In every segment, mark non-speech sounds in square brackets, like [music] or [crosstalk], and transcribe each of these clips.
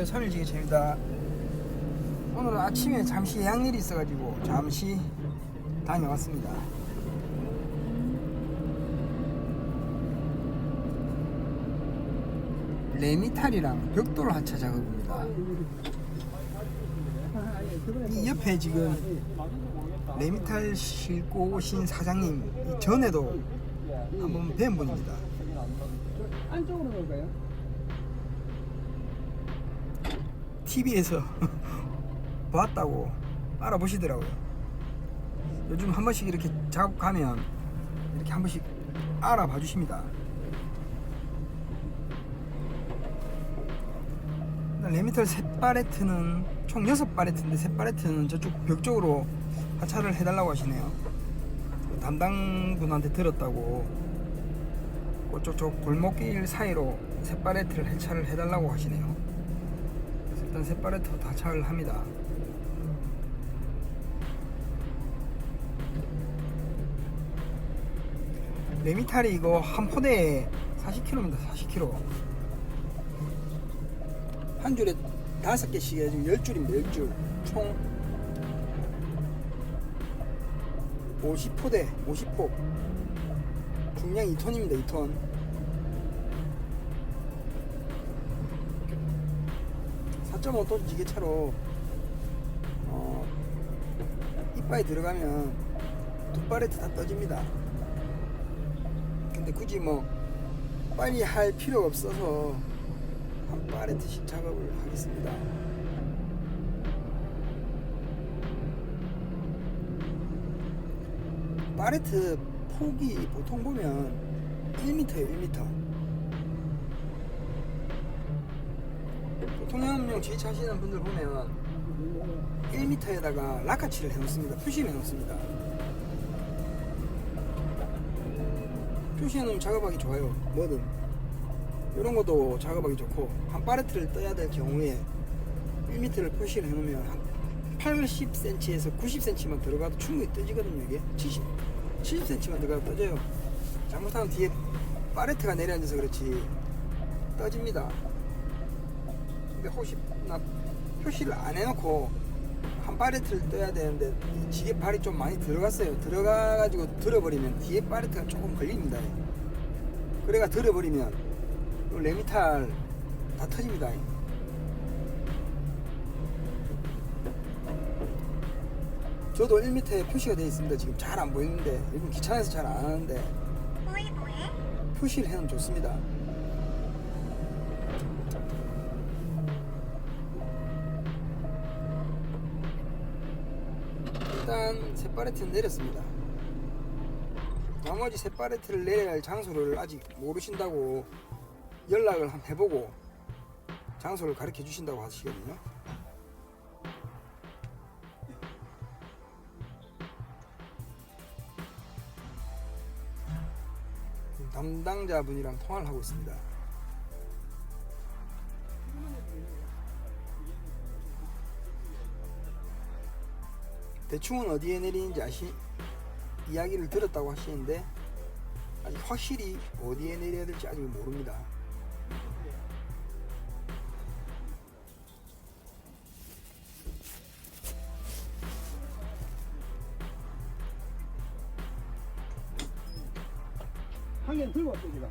안녕하세요 선일지게차입니다 오늘은 아침에 잠시 예약일이 있어가지고 잠시 다녀왔습니다. 레미탈이랑 벽돌 하차 작업입니다. 이 옆에 지금 레미탈 싣고 오신 사장님 이 전에도 한번 뵌 분입니다. 안쪽으로 갈까요? TV에서 [laughs] 봤다고 알아보시더라고요. 요즘 한 번씩 이렇게 작업 가면 이렇게 한 번씩 알아봐 주십니다. 레미털 세 파레트는 총 여섯 파레트인데 세 파레트는 저쪽 벽 쪽으로 하차를 해달라고 하시네요. 담당 분한테 들었다고 그쪽 저 골목길 사이로 세 파레트를 해차를 해달라고 하시네요. 일단 세 파레트 다차를 합니다. 레미탈이 이거 한 포대에 40kg입니다. 40kg. 한 줄에 다섯 개씩에 지금 10줄입니다. 10줄. 총 50포대, 50포. 중량 2톤입니다. 2톤. 점 5톤 지게차로 어, 이빨에 들어가면 두 파레트 다 떠집니다. 근데 굳이 뭐 빨리 할 필요가 없어서 한 파레트씩 작업을 하겠습니다. 파레트 폭이 보통 보면 1m예요, 1m. 통영용 지휘차 하시는 분들 보면 1m에다가 라카치를 해놓습니다. 표시를 해놓습니다. 표시해놓으면 작업하기 좋아요. 뭐든. 이런 것도 작업하기 좋고 한 파레트를 떠야 될 경우에 1m를 표시를 해놓으면 한 80cm에서 90cm만 들어가도 충분히 떠지거든요. 이게 70, 70cm만 들어가도 떠져요. 잘못하면 뒤에 파레트가 내려앉아서 그렇지 떠집니다. 근데 혹시 나 표시를 안 해놓고 한 파레트를 떠야 되는데 이 지게 발이 좀 많이 들어갔어요. 들어가가지고 들어버리면 뒤에 파레트가 조금 걸립니다. 그래가 들어버리면 요 레미탈 다 터집니다. 저도 1m에 표시가 되어 있습니다. 지금 잘 안 보이는데 이건 귀찮아서 잘 안 하는데 표시를 해놓으면 좋습니다. 일단 세 파레트는 내렸습니다. 나머지 세 파레트를 내려야 할 장소를 아직 모르신다고 연락을 한번 해보고 장소를 가르쳐 주신다고 하시거든요. 담당자분이랑 통화를 하고 있습니다. 대충은 어디에 내리는지 아시 이야기를 들었다고 하시는데 아직 확실히 어디에 내려야 될지 아직 모릅니다. 한 개는 들고 왔어요, 제가.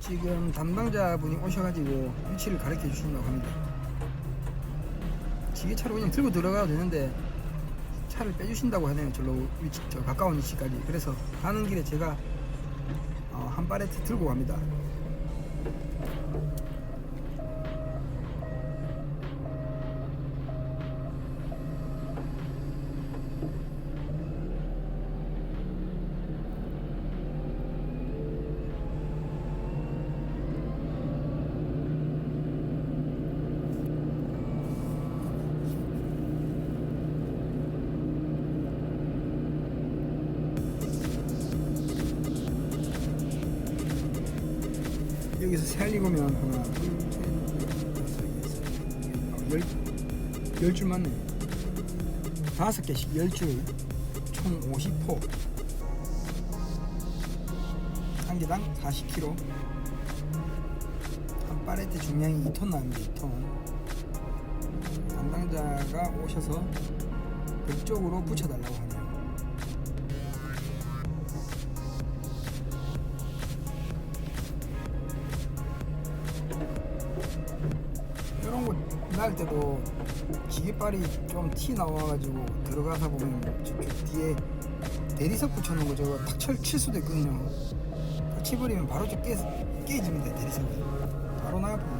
지금 담당자분이 오셔가지고 위치를 가르쳐 주신다고 합니다. 지게차로 그냥 들고 들어가도 되는데 차를 빼주신다고 하네요. 절로 위치, 저 가까운 위치까지. 그래서 가는 길에 제가 어, 한 파레트 들고 갑니다. 여기서 세알리고면 하나, 열, 열 줄 맞네. 다섯 개씩 열 줄, 총 50호. 한 개당 40kg. 한 팔레트 중량이 2톤 나옵니다. 2톤. 담당자가 오셔서 그쪽으로 붙여달라고 때도 기계발이 좀 티 나와가지고 들어가다 보면 저쪽 뒤에 대리석 붙여놓은 거 저거 탁칠 수도 있거든요. 탁 치버리면 바로 저 깨, 깨집니다 대리석이. 바로 나가버립니다.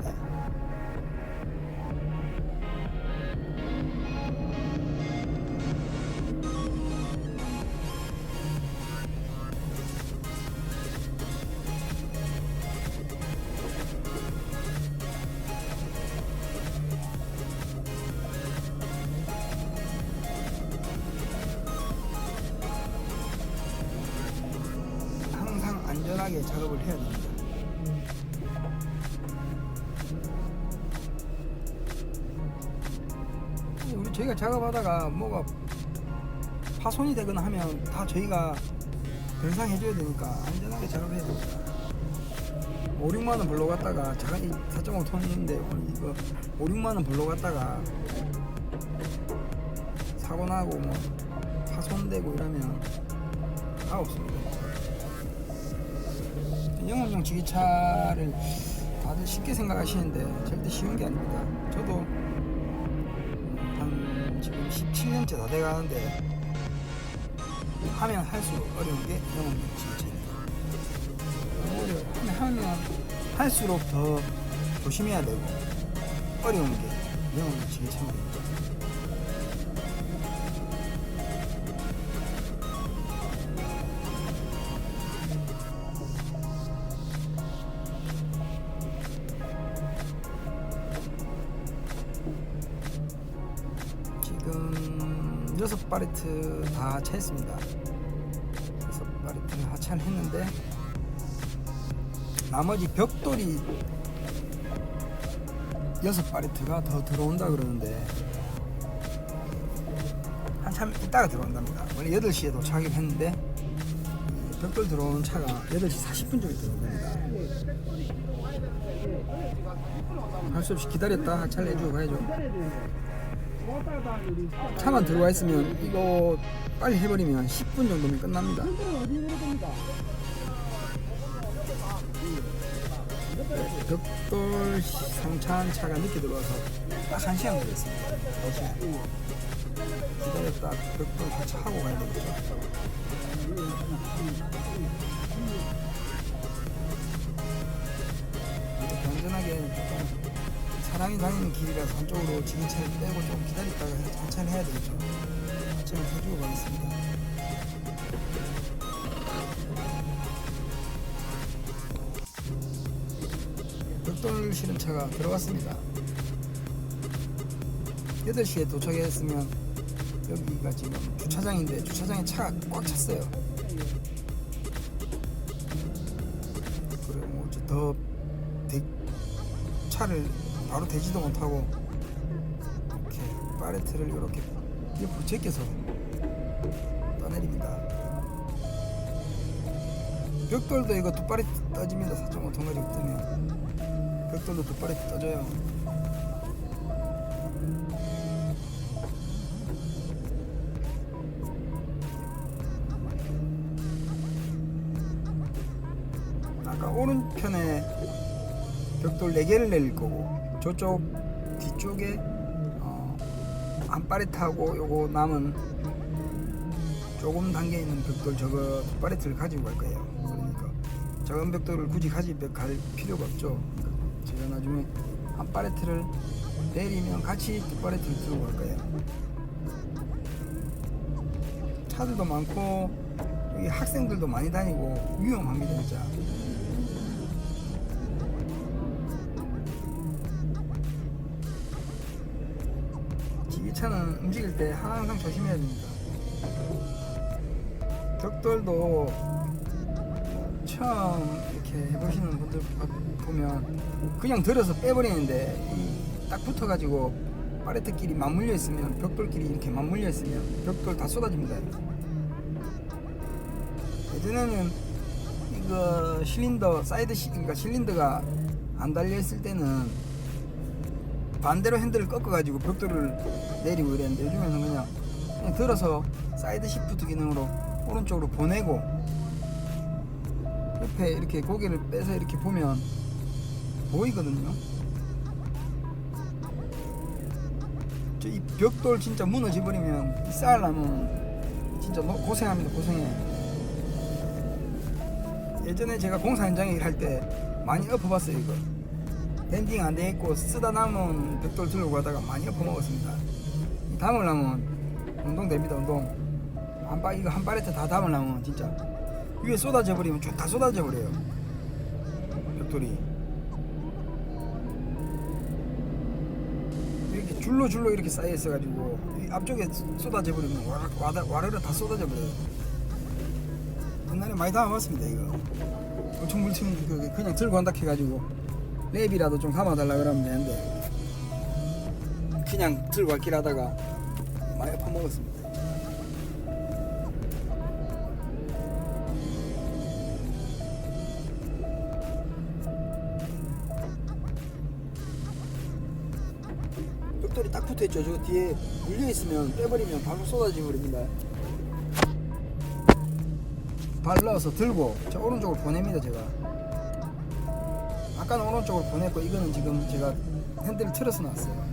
안전하게 작업을 해야 됩니다. 우리 저희가 작업하다가 뭐가 파손이 되거나 하면 다 저희가 변상해줘야 되니까 안전하게 작업해야 됩니다. 5, 6만 원 벌러 갔다가 작은 이 4.5톤인데 이거 5, 6만 원 벌러 갔다가 사고 나고 뭐 파손되고 이러면 다 없습니다. 영업용 지게차를 다들 쉽게 생각하시는데 절대 쉬운 게 아닙니다. 저도 한 지금 17년째 다 돼가는데 하면 할수록 어려운 게 영업용 지게차입니다. 오히려 하면 하면 할수록 더 조심해야 되고 어려운 게 영업용 지게차입니다. 바레트 다 차했습니다. 여섯 바레트를 하차를 했는데 나머지 벽돌이 여섯 바레트가 더 들어온다 그러는데 한참 있다가 들어온답니다. 원래 8시에 도착을 했는데 이 벽돌 들어오는 차가 8시 40분쯤에 들어온답니다. 할 수 없이 기다렸다 하차를 해주고 가야죠. 차만 들어와 있으면 이거 빨리 해버리면 10분 정도면 끝납니다. 벽돌 상차한 차가 늦게 들어와서 딱 1시간 걸렸습니다. 1시간. 기다렸다 벽돌 같이 하고 가야 되겠죠. 안전하게 조금 사람이 다니는 길이라서 한쪽으로 지게차를 빼고 좀 기다렸다가 하차를 해야 되겠죠. 하차를 해주고 가겠습니다. 벽돌 실은 차가 들어갔습니다. 8시에 도착했으면 여기가 지금 주차장인데 주차장에 차가 꽉 찼어요. 그래 뭐더 차를 바로 대지도 못하고 이렇게 파레트를 이렇게 옆으로 제껴서 떠내립니다. 벽돌도 이거 두 파레트 떠집니다. 4.5톤 가지고 뜨면 벽돌도 두 파레트 떠져요. 아까 오른편에 벽돌 4개를 내릴 거고 저쪽 뒤쪽에 어, 한 파레트하고 요거 남은 조금 단계 있는 벽돌 저거 두 파레트를 가지고 갈 거예요. 그러니까 작은 벽돌을 굳이 가지고 갈 필요가 없죠. 제가 나중에 한 파레트를 내리면 같이 두 파레트를 들고 갈 거예요. 차들도 많고 여기 학생들도 많이 다니고 위험합니다 진짜 차는 움직일 때 항상 조심해야 됩니다. 벽돌도 처음 이렇게 해보시는 분들 봐- 보면 그냥 들어서 빼버리는데 이딱 붙어가지고 파레트끼리 맞물려 있으면 벽돌끼리 이렇게 맞물려 있으면 벽돌 다 쏟아집니다. 예전에는 이거 실린더 사이드 시 그러니까 실린더가 안 달려 있을 때는 반대로 핸들을 꺾어가지고 벽돌을 내리고 이랬는데 요즘에는 그냥, 그냥 들어서 사이드 시프트 기능으로 오른쪽으로 보내고 옆에 이렇게 고개를 빼서 이렇게 보면 보이거든요. 저 이 벽돌 진짜 무너져 버리면 이 쌓으려면 진짜 노- 고생합니다 고생해. 예전에 제가 공사 현장에 일할 때 많이 엎어봤어요 이거. 밴딩 안 돼 있고 쓰다 남은 벽돌 들고 가다가 많이 엎어먹었습니다. 이 담으려면 운동 됩니다 운동. 한 바, 이거 한 발에트 다 담으려면 진짜 위에 쏟아져 버리면 쭉 다 쏟아져 버려요. 벽돌이. 이렇게 줄로 줄로 이렇게 쌓여 있어가지고 이 앞쪽에 쏟아져 버리면 와르, 와르, 와르르 다 쏟아져 버려요. 옛날에 많이 담아봤습니다 이거. 엄청 물층 그- 그냥 들고 간다 해가지고 랩이라도 좀 감아달라 그러면 되는데 그냥 들고 갈길 하다가 많이 퍼먹었습니다. 벽돌이 딱 붙어있죠. 저 뒤에 물려있으면 빼버리면 바로 쏟아져 버립니다. 발 넣어서 들고 저 오른쪽으로 보냅니다 제가 아까는 오른쪽으로 보냈고 이거는 지금 제가 핸들을 틀어서 놨어요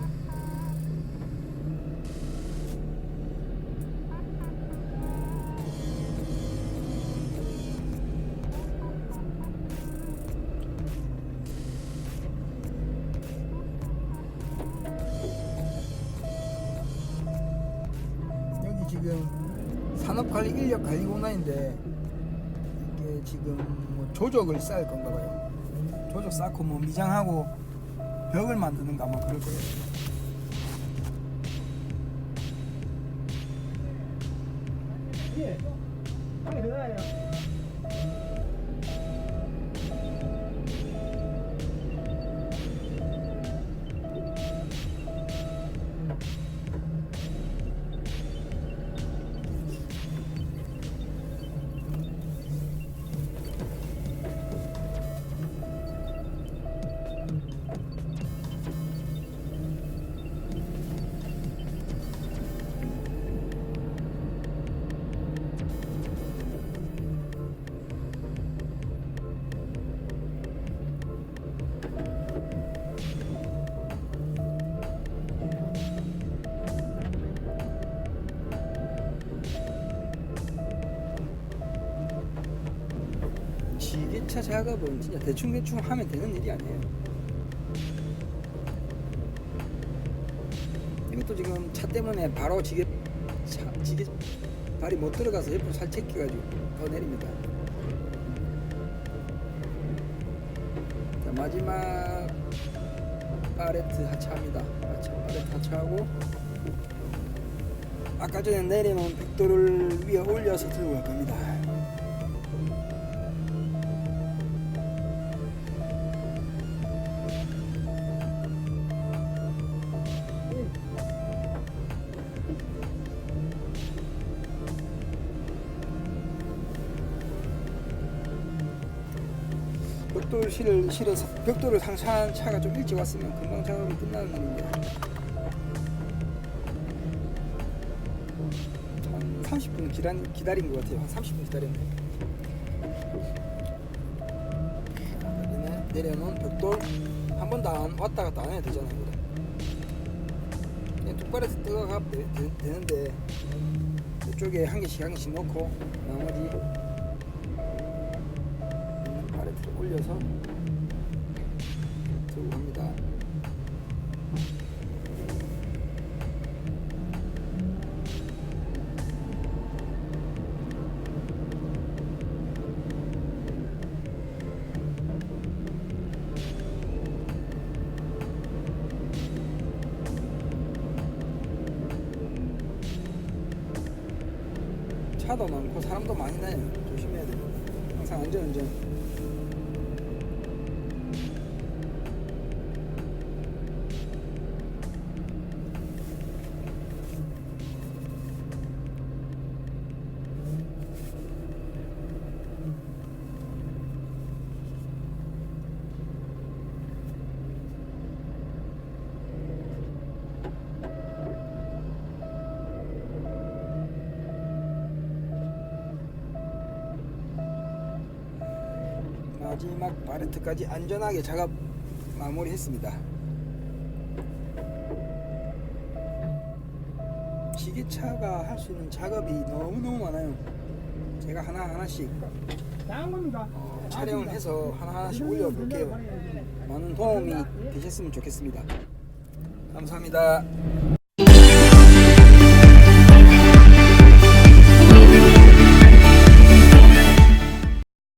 여기 지금 산업관리 인력관리공단인데 이게 지금 뭐 조적을 쌓을 건가 봐요. 조적 쌓고 뭐 미장하고 벽을 만드는가 아마 그럴 거예요. 지게차 작업은 진짜 대충 대충 하면 되는 일이 아니에요. 이것도 지금 차 때문에 바로 지게 차, 지게 발이 못 들어가서 옆으로 살짝 끼가지고 더 내립니다. 자 마지막 파레트 하차합니다. 하차 파레트 하차하고 아까 전에 내려놓은 벽돌을 위에 올려서 들고 갈 겁니다. 실을 실어서 벽돌을 상차한 차가 좀 일찍 왔으면 금방 작업이 끝나는 일인데 한 30분 기다린, 기다린 것 같아요. 한 30분 기다렸네. 여기는 내려놓은 벽돌 한 번도 안 왔다 갔다 안 해야 되잖아요. 그냥 되, 되, 되는데 이쪽에 한 개씩 한 개씩 넣고 나머지 있는 팔레트를 올려서 들고 갑니다. 차도 많고 사람도 많이 다녀요. 조심해야 돼요. 항상 안전 운전. 마지막 바레트까지 안전하게 작업 마무리했습니다. 지게차가 할 수 있는 작업이 너무너무 많아요. 제가 하나하나씩? 어, 촬영을 해서 하나하나씩 올려볼게요. 많은 도움이 되셨으면 좋겠습니다. 감사합니다.